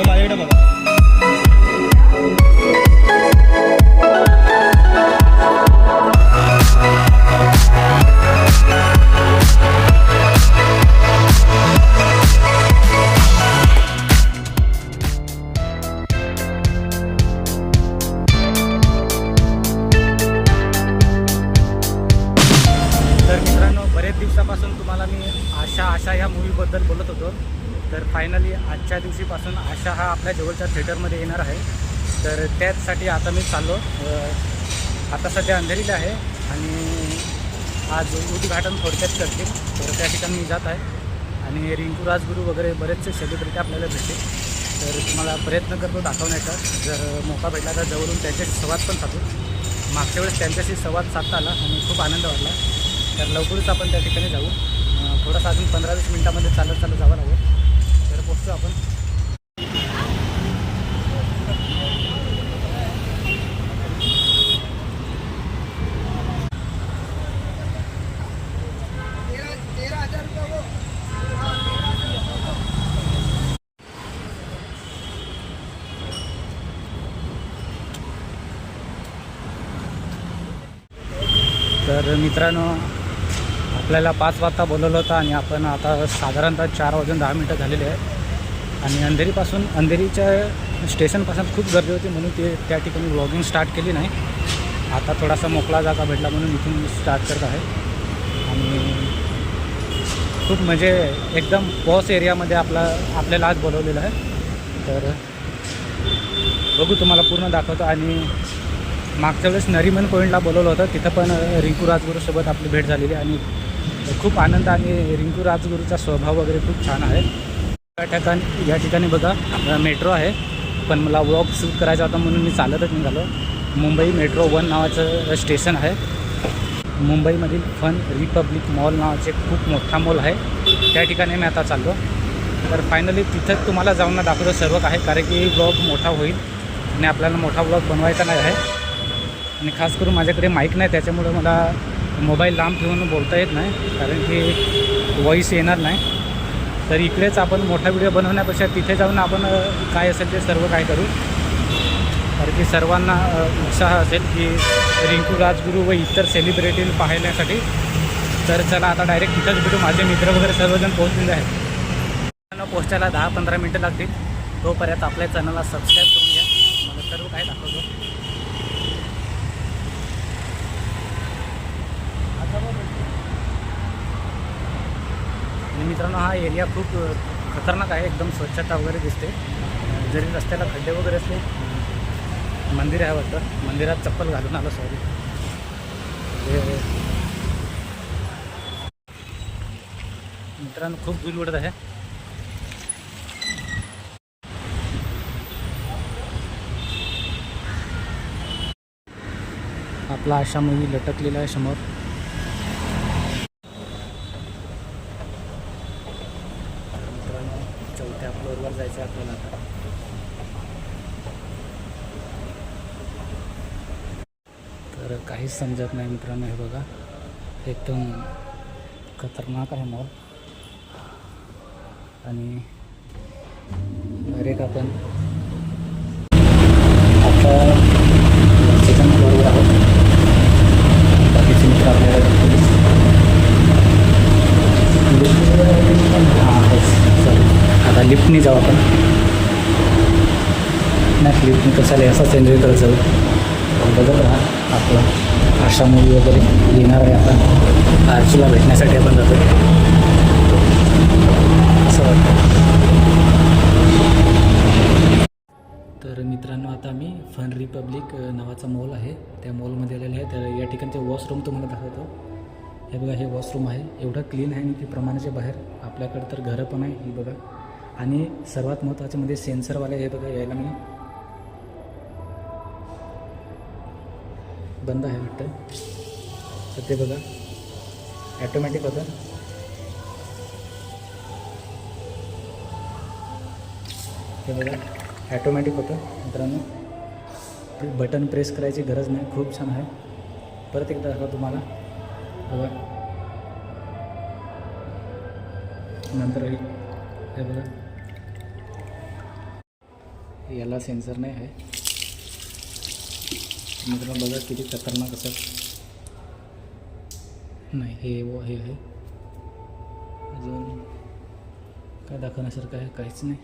माझ्याकडे बघा. तर मित्रांनो बरेच दिवसापासून तुम्हाला मी आशा आशा या मूवीबद्दल बोलत होतो. तर फायनली आजच्या दिवशीपासून आशा हा आपल्या जवळच्या थिएटरमध्ये येणार आहे. तर त्याचसाठी आता मी चाललो. आता सध्या अंधेरीला आहे आणि आज उद्घाटन थोडक्यात करतील. तर त्या ठिकाणी मी जात आहे. आणि रिंकू राजगुरू वगैरे बरेचसे सेलिब्रिटी आपल्याला भेटतील. तर तुम्हाला प्रयत्न करतो दाखवण्याचा. जर मोका भेटला तर जवळून त्यांच्याशी संवाद पण साधू. मागच्या वेळेस त्यांच्याशी संवाद साधता आला आणि खूप आनंद वाटला. तर लवकरच आपण त्या ठिकाणी जाऊ. थोडासा अजून पंधरा वीस मिनटामध्ये चालत चालत जावं लागेल. तर आपण. तर मित्रांनो आपल्याला पाच वाजता बोलवलं होतं आणि आपण आता साधारणतः चार वाजून दहा मिनटं झालेले आहे आणि अंधेरीपासून अंधेरीच्या स्टेशनपासून खूप गर्दी होती म्हणून ते त्या ठिकाणी व्लॉगिंग स्टार्ट केली नाही. आता थोडासा मोकळा जागा भेटला म्हणून इथून स्टार्ट करत आहे. आणि खूप म्हणजे एकदम पॉस एरियामध्ये आपला आपल्याला आज बोलवलेलं आहे. तर बघू तुम्हाला पूर्ण दाखवतो. आणि मागच्या वेळेस नरीमन पॉईंटला बोलवलं होतं. तिथं पण रिंकू राजगुरूसोबत आपली भेट झालेली आणि खूप आनंद आणि रिंकू राजगुरूचा स्वभाव वगैरे खूप छान आहे. या ठिकाणी या ठिकाणी बघा मेट्रो आहे. पण मला वॉक शूट करायचा होता म्हणून मी चालतच निघालो. मुंबई मेट्रो वन नावाचं स्टेशन आहे. मुंबईमधील फन रिपब्लिक मॉल नावाचे खूप मोठा मॉल आहे. त्या ठिकाणी मी आता चाललो. तर फायनली तिथं तुम्हाला जाऊन दाखवलं दाखवतो सर्व काय कारण की ब्लॉग मोठा होईल आणि आपल्याला मोठा ब्लॉग बनवायचा नाही आहे. आणि खास करून माझ्याकडे माईक नाही त्याच्यामुळं मला मोबाईल लांब ठेवून बोलता येत नाही कारण की व्हॉइस येणार नाही. तर इकडेच आपण मोठा व्हिडिओ बनवण्यापेक्षा तिथे जाऊन आपण काय असेल ते सर्व काय करू. कारण की सर्वांना उत्साह असेल की रिंकू राजगुरू व इतर सेलिब्रिटी पाहण्यासाठी. तर चला आता डायरेक्ट तिथंच भेटू. माझे मित्र वगैरे सर्वजण पोहोचलेले आहेत. त्यांना पोहोचायला दहा पंधरा मिनटं लागतील. तोपर्यंत आपल्या चॅनलला सबस्क्राईब करून घ्या. मला सर्व काय दाखवतो. आणि मित्रांनो हा एरिया खूप खतरनाक आहे. एकदम स्वच्छता वगैरे दिसते. जरी रस्त्याला खड्डे वगैरे असले मंदिर आहे वाटतं. मंदिरात चप्पल घालून आलं सॉरी मित्रांनो खूप धूल उडत आहे. आपला आशा मूवी लटकलेला आहे समोर मित्रांनो चौथ्या फ्लोअरवर जायचं आहे आपल्याला आता तर काहीच समजत नाही मित्रांनो हे बघा. एकदम खतरनाक आहे मॉल आणि डायरेक्ट आपण आता चिकन बरोबर आहोत. बाकीचे मित्र आपल्याला हां चल. आता लिफ्टनी जाऊ आपण. नाही लिफ्टनी कसं आलं असाच एन्जॉय करत जाऊ. तर बघत राहा आपला आशा मूवी वगैरे येणार आहे आता. आरशीला भेटण्यासाठी आपण जातो. असं वाटतं. तर मित्रांनो आता मी फन रिपब्लिक नावाचा मॉल आहे. त्या मॉलमध्ये आलेलं आहे तर या ठिकाणचे वॉशरूम तुम्हाला दाखवतो. हे बघा हे वॉशरूम आहे. एवढं क्लीन आहे आणि ते प्रमाणाच्या बाहेर आपल्याकडे तर घरं पण आहे ही बघा. आणि सर्वात महत्त्वाचं म्हणजे सेन्सरवाले हे बघा यायला मी बंद आहे वाटतं. तर ते बघा. ॲटोमॅटिक होतं. हे बघा. ॲटोमॅटिक होतं मित्रांनो. बटन प्रेस करायची गरज नाही. खूप छान आहे. परत एकदा दाखवा तुम्हाला. बघा. नंतर हे हे बघा. याला सेन्सर नाही आहे. मित्रांनो बघा किती खतरनाक असं नाही हे व हे आहे. अजून काय दाखवण्यासारखं आहे? काहीच नाही.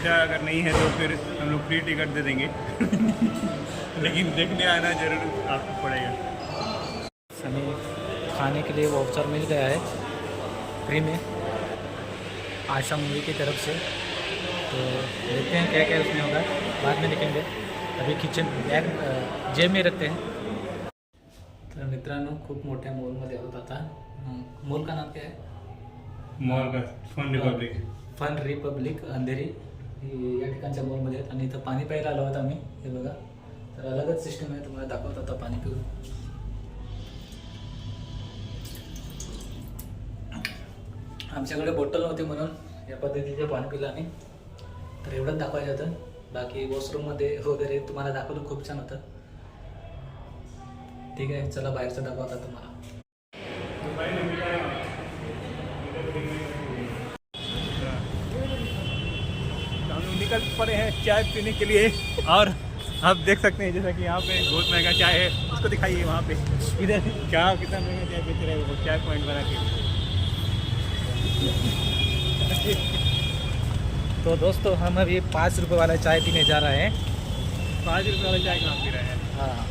पैसा अगर नहीं है तो फिर हम लोग फ्री टिकट दे देंगे। लेकिन देखने आना ज़रूर आपको पड़ेगा। हमें खाने के लिए वाउचर मिल गया है फ्री में। आशा मूवी की तरफ़ से। तो देखते हैं क्या क्या उसमें होगा। बाद में देखेंगे। अभी किचन बॅग जेब में रखते हैं। तर मित्रांनो खूप मोठ्या मॉलमध्ये आहोत आता. मॉल का नाम क्या है? मॉल का fun republic fun republic Andheri. या ठिकाणच्या मॉलमध्ये आहेत. आणि इथं पाणी प्यायला आलो आहोत आम्ही. हे बघा. तर अलगच सिस्टम आहे. तुम्हाला दाखवत आता पाणी पिऊन. आमच्याकडे बॉटल नव्हती म्हणून या पद्धतीचे पाणी पिलं आम्ही. तर एवढंच दाखवायचं होतं. बाकी वॉशरूममध्ये वगैरे तुम्हाला दाखवलं खूप छान होतं. ठीक आहे. चला बाहेरचं दाखवता तुम्हाला. पड़े हैं चाय पीने के लिए। और आप देख सकते हैं जैसा कि यहाँ पे बहुत महँगा चाय है उसको दिखाइए वहाँ पे। इधर क्या कितना महँगा चाय बेच रहे हैं? वो चाय पॉइंट बना के। तो दोस्तों हम अभी पाँच रुपये वाला चाय पीने जा रहे हैं। पाँच रुपये वाला चाय कहाँ पी रहे हैं? हाँ।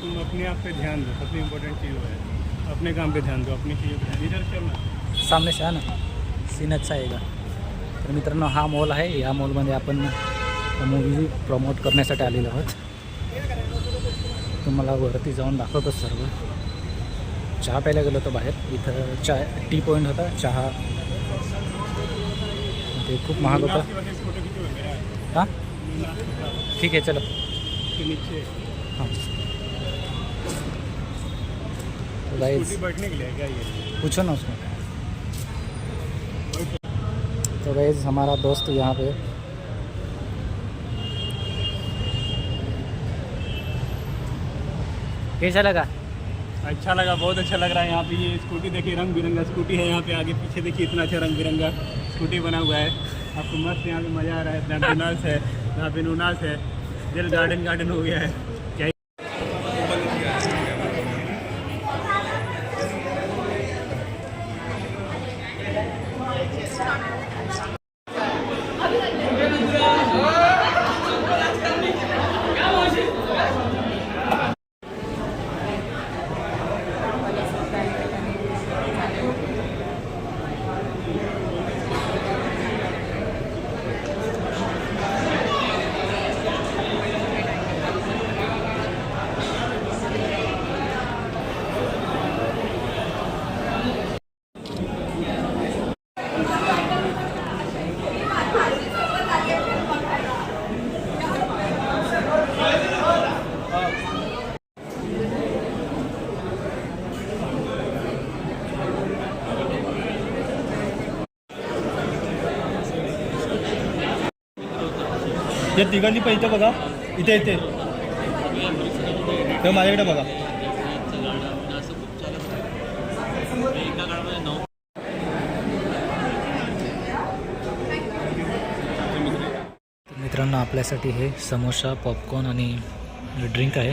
तुम अपने आप पे ध्यान दो सबसे इम्पोर्टेंट चीज़ है। अपने काम पे ध्यान दो अपनी चीज़ों पे ध्यान इधर चलना। सामने से ना? सीन अच्छा आहे का तर मित्रांनो हा मॉल आहे. या मॉलमध्ये आपण मूवी प्रमोट करण्यासाठी आलेलो आहोत. तुम्हाला वरती जाऊन दाखवतो सर्व. चहा प्यायला गेलो होतो बाहेर. इथं चाय टी पॉईंट होता. चहा. ते खूप महाग होता. हां? ठीक आहे चलो. हां. गाइस बैठने के लिए क्या ये? पूछो ना उसमें। तो गैज़ हमारा दोस्त यहाँ पे। कैसा लगा? अच्छा लगा बहुत अच्छा लग रहा है यहाँ पे। ये स्कूटी देखिए रंग बिरंगा स्कूटी है यहाँ पे। आगे पीछे देखिए इतना अच्छा रंग बिरंगा स्कूटी बना हुआ है। आपको मस्त यहाँ पे मज़ा आ रहा है। है यहाँ पे नूनास है। दिल गार्डन गार्डन हो गया है। या तिघांनी पण इथं बघा इथे इथे. तर माझ्याकडे बघा. मित्रांनो आपल्यासाठी हे समोसा पॉपकॉर्न आणि ड्रिंक आहे.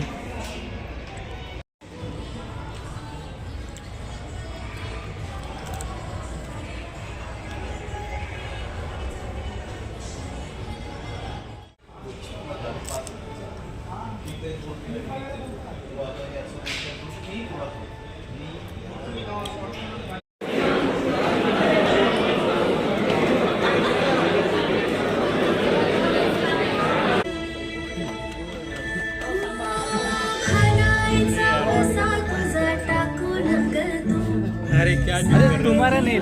अरे क्या अरे तुम्हारा नहीं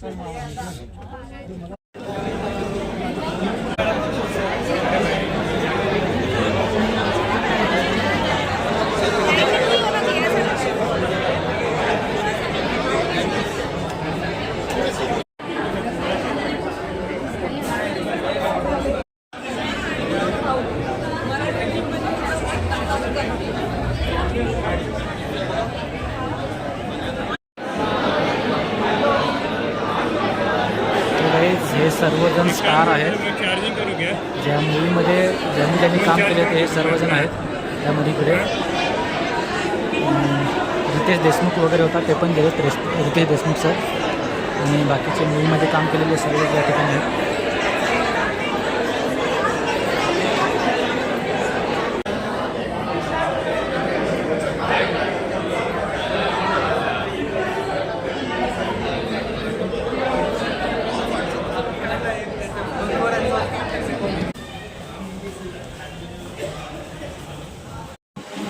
But I'm saying. स्टार आहेत ज्या मूवीमध्ये ज्यांनी ज्यांनी काम केले ते सर्वजण आहेत त्या मुलीकडे. रितेश देशमुख वगैरे होता ते पण गेलेत रेस रितेश देशमुख सर. आणि बाकीचे मूवीमध्ये काम केलेले सर्व त्या ठिकाणी आहेत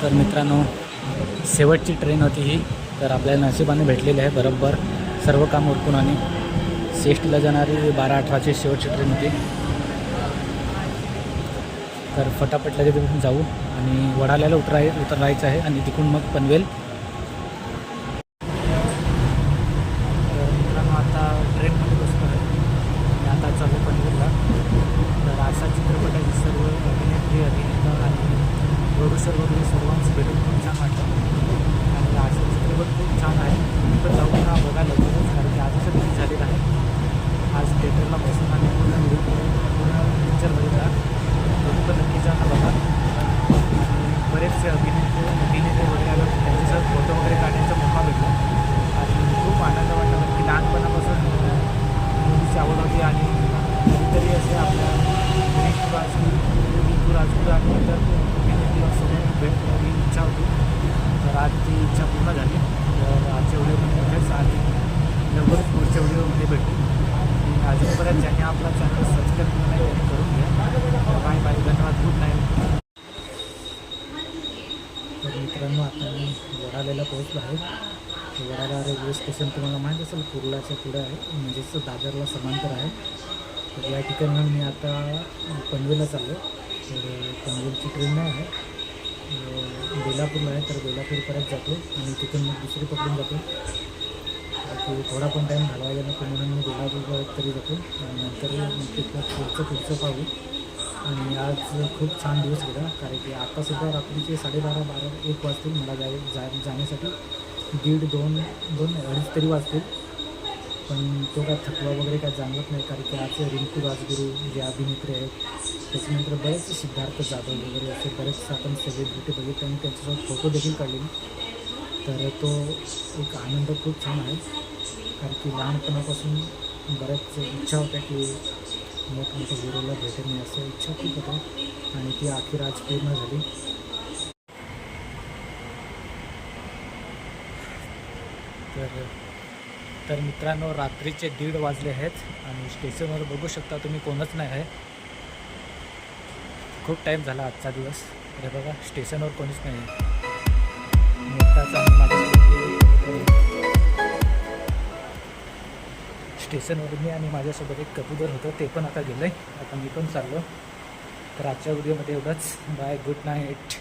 तर मित्रांनो शेवटची ट्रेन होती ही. तर आपल्याला नशिबाने भेटलेली आहे बरोबर सर्व काम उरकून आणि सी एस टीला जाणारी बारा अठराची शेवटची ट्रेन होती. तर फटाफट लगेच तिथून जाऊ आणि वडाल्याला उतराय उतरायचं आहे आणि तिकडून मग पनवेल तर मित्रांनो आता ट्रेनमध्ये बसलो आहे आणि आता चालू पनवेलला तर अशा चित्रपटाची सर्व अभिनेत्री अभिनेता आणि प्रोड्युसर वगैरे सर्वांचं भेटून खूप छान वाटतं आणि असा चित्रपट खूप छान आहे मी पण जाऊन हा बघायला लवकरच कारण की आजचं किती झालेलं आहे आज थिएटरला बसून आणि पूर्ण व्हिडिओ पूर्ण पिक्चर बघितला तुम्ही पण नक्की जाणं बघा आणि बरेचसे अभिनेते अभिनेते वगैरे आले होते त्यांच्यासोबत फोटो वगैरे काढण्याचा मोका भेटला आणि खूप आनंद वाटला कारण की लहानपणापासून मुलीची आवड होती आणि कधीतरी असे आपल्या रिंकू राजगुरू रिंकू राजगुरू आणि इतर अभिनेत्रीसोबत भेट ही इच्छा होती तर आज ती इच्छा पूर्ण झाली तर आजच्या व्हिडिओमध्ये इथेच आणि लवकरच पुढच्या व्हिडिओमध्ये भेटू. अजूनपर्यंत ज्यांनी आपला चॅनल सबस्क्राईब केला नाही त्यांनी करून घ्या. Bye bye. धन्यवाद. गुड नाईट तर मित्रांनो आता मी वडाल्याला पोहोचलो आहे. वडाला रेल्वे स्टेशन तुम्हाला माहीत असेल कुर्लाच्या पुढे आहे. म्हणजेच दादरला समांतर आहे. तर या ठिकाणी मी आता पनवेला चाललो तर पनवेलची ट्रेन नाही आहे. बेलापूरला आहे तर बेलापूरपर्यंत जातो आणि तिथून मग दुसरी पकडून जातो. तर थोडा पण टाईम घालवायला नको म्हणून मी बेलापूरपर्यंत तरी जातो. आणि नंतर मग तिथलं पुढचं पुढचं पाहू. आणि आज खूप छान दिवस गेला कारण की आत्तासुद्धा रात्रीचे साडेबारा बारा एक वाजतील मला जाय जा जाण्यासाठी. दीड दोन दोन अडीच तरी वाजतील. पण तो काय थकवा वगैरे काय जाणवत नाही कारण की आज रिंकू राजगुरू जे अभिनेत्री आहेत त्याच्यानंतर बरेच सिद्धार्थ जाधव वगैरे असे बरेचसे आपण सेलिब्रिटी बघितले आणि त्यांच्यासोबत फोटो देखील काढले. तर तो एक आनंद खूप छान आहे कारण की लहानपणापासून बऱ्याच इच्छा होत्या की मोठमोठ्या हिरोला भेटेल मी असं इच्छा खूप होत्या आणि ती अखेर आज पूर्ण झाली तर तर मित्रांनो रात्रीचे दीड वाजले आहेत आणि स्टेशनवर बघू शकता तुम्ही कोणच नाही आहे. खूप टाईम झाला आजचा दिवस. अरे बघा स्टेशनवर कोणीच नाही आहे. स्टेशनवर मी आणि माझ्यासोबत एक कबूतर होतं ते पण आता गेलं आहे आता मी पण चाललो. तर आजच्या व्हिडिओमध्ये एवढंच. Bye good night